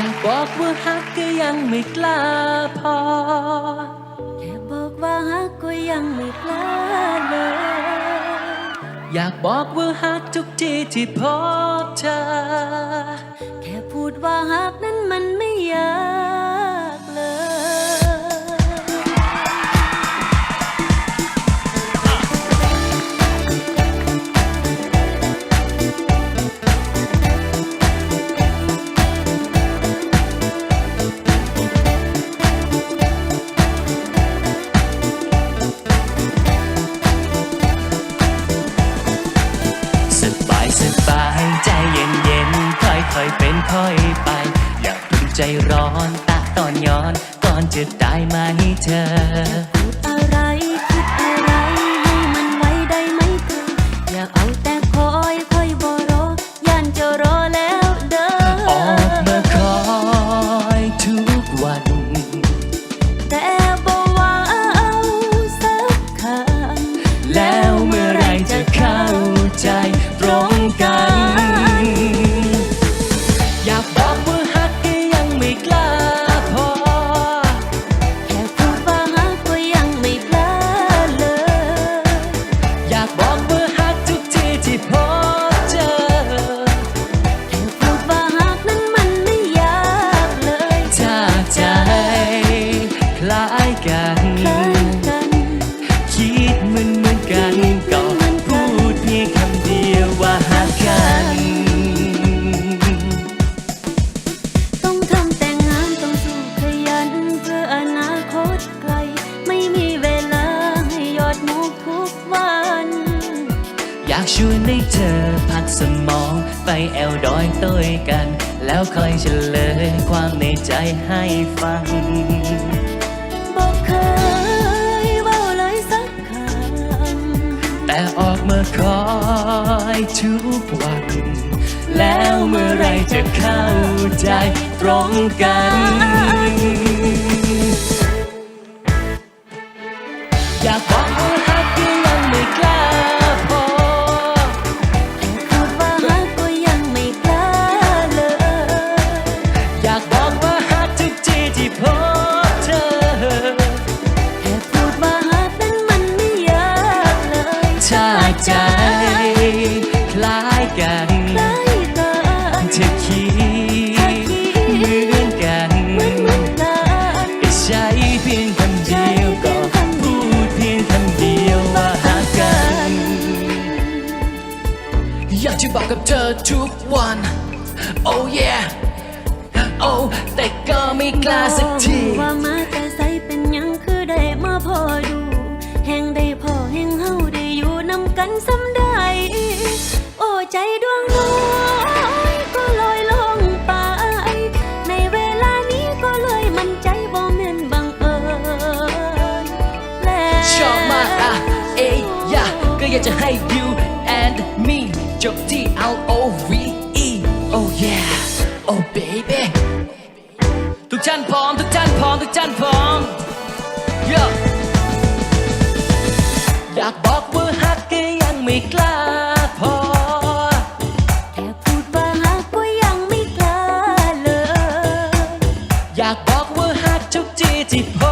อยากบอกว่าฮักก็ยังไม่กล้าพอ แค่บอกว่าฮักก็ยังไม่กล้าเลย อยากบอกว่าฮักทุกทีที่พบเธอ แค่พูดว่าฮักนั้นมันไม่ยาก ค่อยเป็นค่อยไป อย่าเพิ่งใจร้อนตะตอนย้อน ก่อนจะได้ไหมเธอ ชวนให้เธอพักสมอง ไปแอลดอยต้วยกัน แล้วคอยเฉลยความในใจให้ฟังบอกเคยเว้าเลยสักคำแต่ออกมาคอยทุกวัน แล้วเมื่อไรจะเข้าใจตรงกันอยากบอกว่าฮัก ลายกันคล้ายกันเธอคิดเหมือนกันก็ใช้เพียงคำเดียวก็พูดเพียงคำเดียวว่าฮักกัน อยากจะบอกกับเธอทุกวัน oh yeah oh แต่ก็ไม่กล้าสักทีว่ามาแต่ใสเป็นยังคือได้มาพอดู แห่งได้พอแห่งเฮาได้อยู่นำกันสำได้โอ้ ใจดวงน้อยก็ลอยลงไป ในเวลานี้ก็เลยมันใจบ่แม่นบังเอิญแล้วชอบมากอะเอ้ยยะก็อยากจะให้ you and me จบที่ L O V E oh yeah oh baby ทุกท่านพร้อม ทุกท่านพร้อม ทุกท่านพร้อม yeah อยากบอกว่าฮักก็ยังไม่กล้า ไ